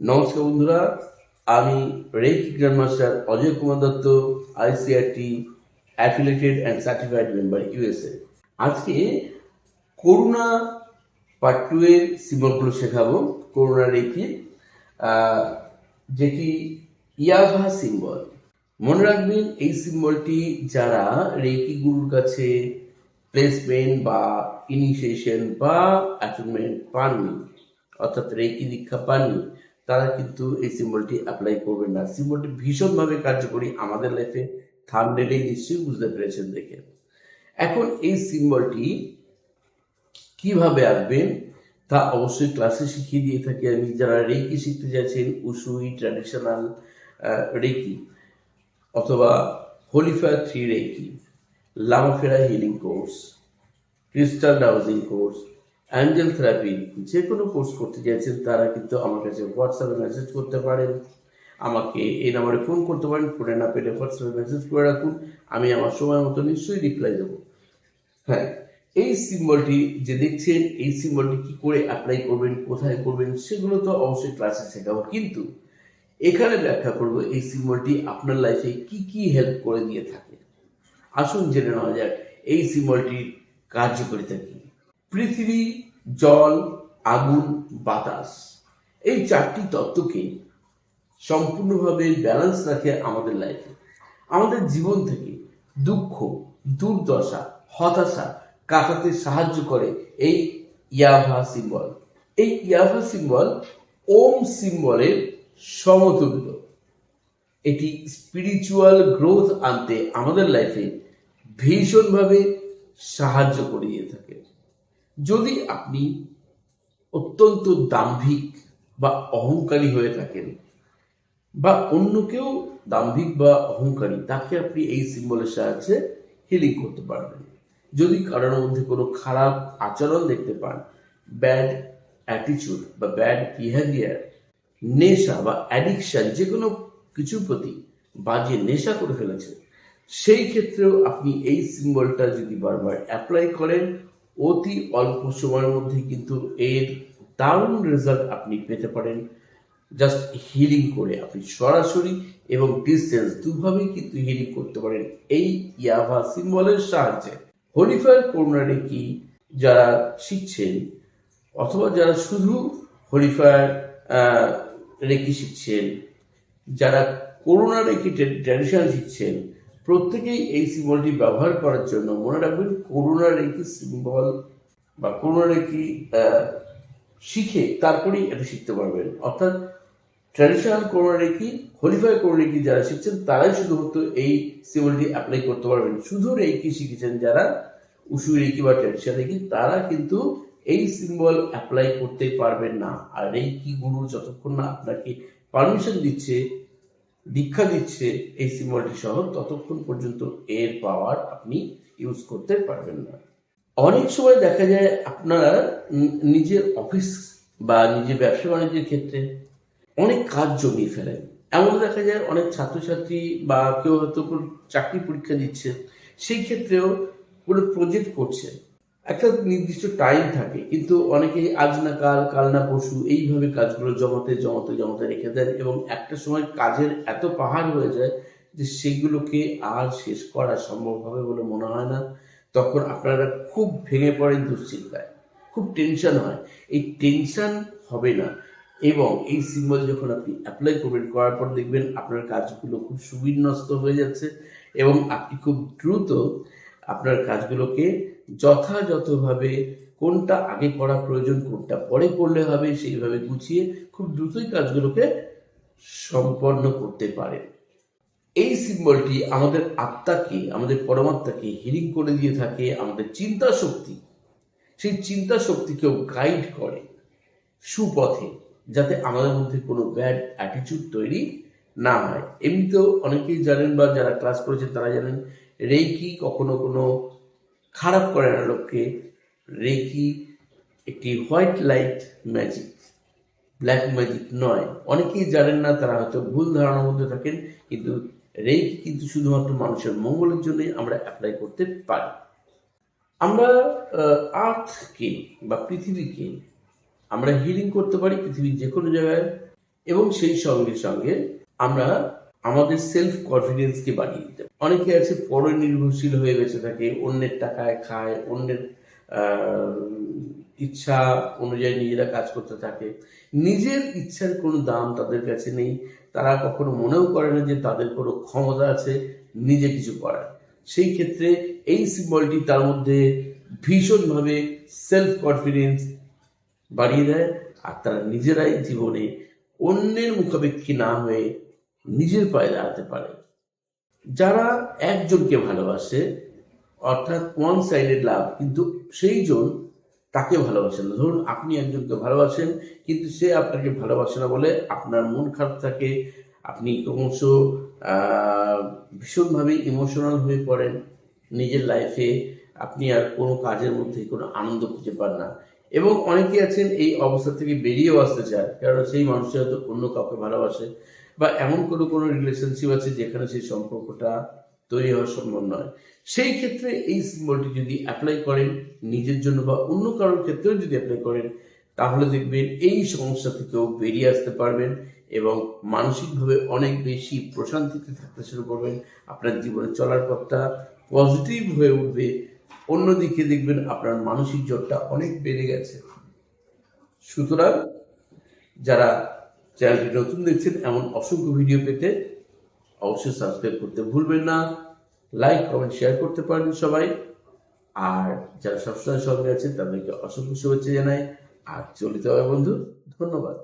নমস্কার বন্ধুরা, আমি reiki grandmaster Ajay Kumar Dutta, ICRT affiliated and certified member USA আজকে করুণা পার্ট টু এর সিম্বলগুলো শেখাবো করুণা রেকি যেটি ইয়াভা সিম্বল। মনে রাখবেন, এই সিম্বলটি যারা রেকি গুরুর কাছে প্লেসমেন্ট বা ইনিশিয়েশন বা অ্যাটনমেন্ট পাননি, অর্থাৎ রেকি দীক্ষা পাননি তারা কিন্তু এই সিম্বলটি অ্যাপ্লাই করবেন না। সিম্বলটি ভীষণভাবে কার্যকরী আমাদের লাইফে থামডেলেই নিশ্চয়ই বুঝতে পেরেছেন দেখে। এখন এই সিম্বলটি কীভাবে আসবেন তা অবশ্যই ক্লাসে শিখিয়ে দিয়ে থাকি আমি। যারা রেকি শিখতে চাইছেন উসুই ট্র্যাডিশনাল রেকি অথবা holy fire three reiki লামাফেরা healing course crystal dowsing course angel therapy যে কোনো কোর্স করতে চাইছেন তারা কিন্তু আমার কাছে হোয়াটসঅ্যাপে মেসেজ করতে পারেন। আমাকে এই নাম্বারে ফোন করতে পারেন ফোনে না পেলে হোয়াটসঅ্যাপে মেসেজ করে রাখুন, আমি আমার সময় মতো নিশ্চয়ই রিপ্লাই দেবো। হ্যাঁ এই সিম্বলটি যে দেখছেন, এই সিম্বলটি কি করে অ্যাপ্লাই করবেন, কোথায় করবেন, সেগুলো তো অবশ্যই ক্লাসে শেখাবো। কিন্তু এখানে ব্যাখ্যা করব, এই সিম্বলটি আপনার লাইফে কি কি হেল্প করে দিয়ে থাকে। আসুন জেনে নেওয়া যাক, এই সিম্বলটির কার্যকারিতা কি? পৃথিবী, জল, আগুন, বাতাস, এই চারটি তত্ত্বকে সম্পূর্ণভাবে ব্যালেন্স রাখে আমাদের লাইফে আমাদের জীবন থেকে দুঃখ, দুর্দশা, হতাশা কাটাতে সাহায্য করে এই ইয়াভা সিম্বল এই ইয়াভা সিম্বল ওম সিম্বলের সমতুল্য। এটি স্পিরিচুয়াল গ্রোথ আনতে আমাদের লাইফে ভীষণভাবে সাহায্য করে দিয়ে থাকে। যদি আপনি অত্যন্ত দাম্ভিক বা অহংকারী হয়ে থাকেন, বা অন্য কেউ দাম্ভিক বা অহংকারী, তাকে আপনি এই সিম্বলের সাহায্যে হিলিং করতে পারবেন। যদি কারোর মধ্যে কোনো খারাপ আচরণ দেখতে পান ব্যাড অ্যাটিচিউড বা ব্যাড বিহেভিয়ার নেশা বা অ্যাডিকশন যে কোনো কিছুর প্রতি বাজে নেশা করে ফেলেছে সেই ক্ষেত্রেও আপনি এই সিম্বলটা যদি বারবার অ্যাপ্লাই করেন অতি অল্প সময়ের মধ্যে কিন্তু এর দারুণ রেজাল্ট আপনি পেতে পারেন। জাস্ট হিলিং করে আপনি সরাসরি এবং ডিস্টেন্স দুভাবেই কিন্তু হিলিং করতে পারেন এই ইয়াভা সিম্বলের সাহায্যে। হলিফায়ার করোনারে কি যারা শিখছেন অথবা যারা শুধু হলিফায়ার রেকি শিখছেন, যারা করোনা রেকি ট্র্যাডিশন শিখছেন প্রত্যেকেই এই সিম্বলটি ব্যবহার করার জন্য মনে রাখবেন করোনা রেকি সিম্বল বা রেকি আহ, শিখে তারপরেই এটা শিখতে পারবেন। অর্থাৎ traditional Karuna reiki holy fire Karuna reiki যারা শিখছেন তারাই শুধুমাত্র এই সিম্বলটি অ্যাপ্লাই করতে পারবেন। শুধু রেকি শিখেছেন যারা উসু রেকি বা ট্র্যাডিশনাল রেকি তারা কিন্তু এই সিম্বল অ্যাপ্লাই করতে পারবেন না। আর রেকি গুরু যতক্ষণ না আপনাকে পারমিশন দিচ্ছে দীক্ষা দিচ্ছে এই সিম্বলটি সহ, ততক্ষণ পর্যন্ত এর পাওয়ার আপনি ইউজ করতে পারবেন না। অনেক সময় দেখা যায় আপনারা নিজের অফিস বা নিজের ব্যবসা বাণিজ্যের ক্ষেত্রে অনেক কাজ জমিয়ে ফেলেন। এমন দেখা যায় অনেক ছাত্রছাত্রী বা কেউ হয়তো চাকরি পরীক্ষা দিচ্ছে, সেই ক্ষেত্রেও কোনো প্রজেক্ট করছে। একটা নির্দিষ্ট টাইম থাকে, কিন্তু অনেকেই আজ না কাল কাল না পরশু এইভাবে কাজগুলো জমাতে জমাতে জমাতে রেখে দেন এবং একটা সময় কাজের এত পাহাড় হয়ে যায় যে সেগুলোকে আর শেষ করা সম্ভব হবে বলে মনে হয় না। তখন আপনারা খুব ভেঙে পড়েন দুশ্চিন্তায়, খুব টেনশন হয়। এই টেনশন হবে না এবং এই সিম্বল যখন আপনি অ্যাপ্লাই করবেন, করার পর দেখবেন আপনার কাজগুলো খুব সুবিন্যস্ত হয়ে যাচ্ছে এবং আপনি খুব দ্রুত আপনার কাজগুলোকে যথাযথভাবে কোনটা আগে করা প্রয়োজন, কোনটা পরে করলে হবে, সেইভাবে গুছিয়ে খুব দ্রুতই কাজগুলোকে সম্পন্ন করতে পারে। এই সিম্বলটি আমাদের আত্মাকে, আমাদের পরমাত্মাকে হিলিং করে দিয়ে থাকে, আমাদের চিন্তা শক্তি সেই চিন্তা শক্তিকেও গাইড করে সুপথে, যাতে আমাদের মধ্যে কোনো ব্যাড অ্যাটিটিউড তৈরি না হয়। এমনিতেও অনেকেই জানেন বা যারা ক্লাস করেছেন তারা জানেন রেকি কখনো কোনো খারাপ করে না লোককে। রেকি, একটি white light magic, black magic নয়। অনেকেই জানেন না, তারা হয়তো ভুল ধারণার মধ্যে থাকেন, কিন্তু রেকি কিন্তু শুধুমাত্র মানুষের মঙ্গলের জন্যই আমরা অ্যাপ্লাই করতে পারি। আমরা আর্থকে বা পৃথিবীকে আমরা হিলিং করতে পারি, পৃথিবীর যে কোনো জায়গায়, এবং সেই সঙ্গে সঙ্গে আমরা আমাদের সেলফ কনফিডেন্সকে বাড়িয়ে দিতে অনেকে আছে পর নির্ভরশীল হয়ে বেঁচে থাকে, অন্যের টাকায় খায়, অন্যের ইচ্ছা অনুযায়ী নিজেরা কাজ করতে থাকে। নিজের ইচ্ছার কোনো দাম তাদের কাছে নেই। তারা কখনো মনেও করে না যে তাদের কোনো ক্ষমতা আছে, নিজে কিছু করার। সেই ক্ষেত্রে এই সিম্বলটি তার মধ্যে ভীষণভাবে সেলফ কনফিডেন্স বাড়িয়ে দেয়। আর তারা নিজেরাই জীবনে অন্যের মুখাপেক্ষী না হয়ে নিজের পায়ে দাঁড়াতে পারে। যারা একজনকে ভালোবাসে, অর্থাৎ ওয়ান সাইডেড লাভ কিন্তু সেই জন তাকে ভালোবাসে না। ধরুন আপনি একজনকে ভালোবাসেন, কিন্তু সে আপনাকে ভালোবাসে না বলে আপনার মন খারাপ থাকে, আপনি ক্রমশ ভীষণভাবে ইমোশনাল হয়ে পড়েন। নিজের লাইফে আপনি আর কোনো কাজের মধ্যে কোনো আনন্দ খুঁজে পান না। এবং অনেকে আছেন এই অবস্থা থেকে বেরিয়েও আসতে চায় কারণ সেই মানুষটা হয়তো অন্য কাউকে ভালোবাসে। বা এমন কোনো কোনো রিলেশনশিপ আছে যেখানে সেই সম্পর্কটা তৈরি হওয়া সম্ভব নয়? সেই ক্ষেত্রে এই সিম্বলটি যদি অ্যাপ্লাই করেন নিজের জন্য বা অন্য কারোর ক্ষেত্রেও যদি অ্যাপ্লাই করেন, তাহলে দেখবেন এই সমস্যা থেকেও বেরিয়ে আসতে পারবেন এবং মানসিকভাবে অনেক বেশি প্রশান্তিতে থাকতে শুরু করবেন। আপনার জীবনে চলার পথটা পজিটিভ হয়ে উঠবে। অন্যদিকে দেখবেন আপনার মানসিক জোরটা অনেক বেড়ে গেছে। সুতরাং যারা চ্যানেলটি নতুন দেখছেন, এমন অসংখ্য ভিডিও পেতে অবশ্যই সাবস্ক্রাইব করতে ভুলবেন না। লাইক কমেন্ট শেয়ার করতে পারেন সবাই। আর যারা সবসময় সঙ্গে আছেন, তাদেরকে অসংখ্য শুভেচ্ছা জানাই। আর চলিত হবে বন্ধু, ধন্যবাদ।